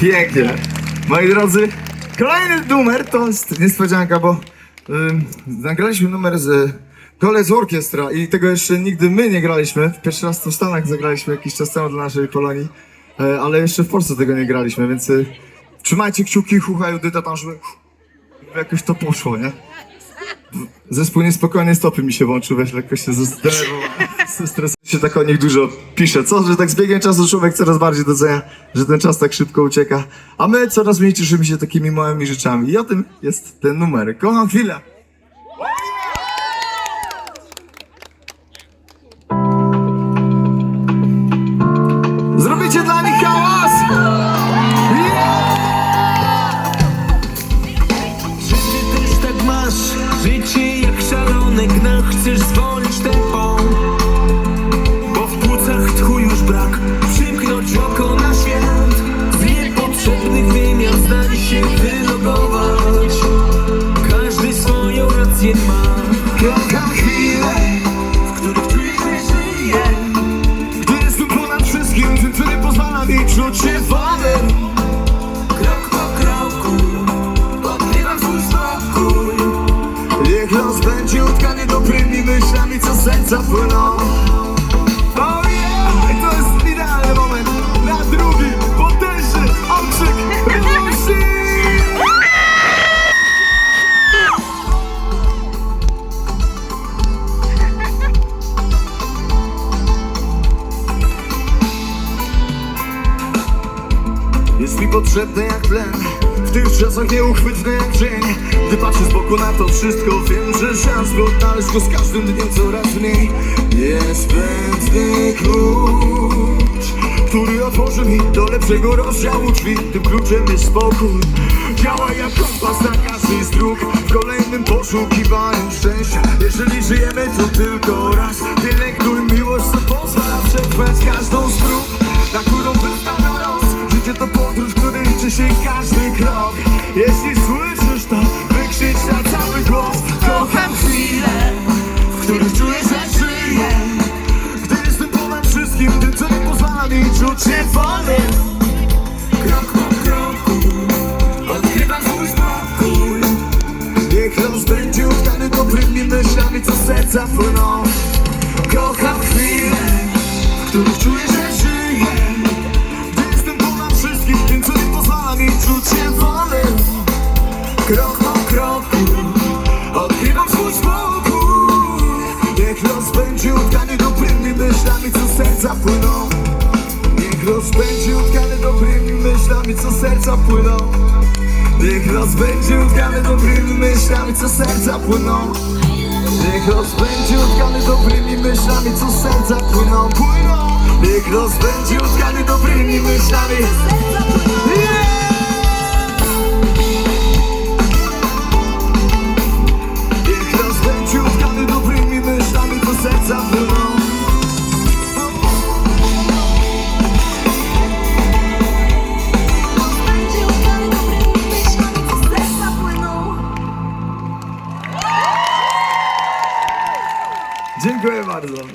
Pięknie. Moi drodzy, kolejny numer to jest niespodzianka, bo ym, nagraliśmy numer z Golec Orkiestra i tego jeszcze nigdy my nie graliśmy. Pierwszy raz to w Stanach zagraliśmy jakiś czas temu dla naszej Polonii, e, ale jeszcze w Polsce tego nie graliśmy, więc y, trzymajcie kciuki, chucha Judyta tam, żeby jakoś to poszło, nie? Zespół niespokojnie stopy mi się włączył, weź lekko się zdenerwowałem. Ze stresem się tak o nich dużo pisze. Co, że tak z biegiem czasu człowiek coraz bardziej docenia, że ten czas tak szybko ucieka. A my coraz mniej cieszymy się takimi małymi rzeczami. I o tym jest ten numer. Kocham chwilę. Ma Kocham chwilę, W których że żyje gdy jestem ponad wszystkim, tym, co pozwala mi czuć się. Krok po kroku Odkrywam swój spokój Niech los będzie utkany dobrymi myślami, co serca płyną. Jest mi potrzebny jak tlen W tych czasach nieuchwytny jak cień Gdy patrzę z boku na to wszystko Wiem, że szans by odnaleźć go z każdym dniem coraz mniej. Jest pętny klucz Który otworzy mi do lepszego rozdziału drzwi. Tym kluczem jest spokój Działa jak kompas na każdy z dróg. W kolejnym poszukiwaniu szczęścia Jeżeli żyjemy to tylko raz każdy krok. Jeśli słyszysz to, wykrzycz na cały głos. Kocham chwilę, w których czuję, że żyję. Gdy jestem ponad wszystkim, tym co nie pozwala mi czuć się wolnym Krok po kroku Odkrywam swój spokój. Niech los będzie utkany dobrymi myślami, co serca płyną. Kocham chwilę, w których czuję, Niech los będzie utkany dobrymi myślami, co serca płyną. Niech los będzie utkany dobrymi myślami, co serca płyną. Niech los będzie utkany dobrymi myślami, co serca płyną. Niech los będzie utkany dobrymi myślami, co serca płyną, Niech los będzie dobrymi myślami! 빠르던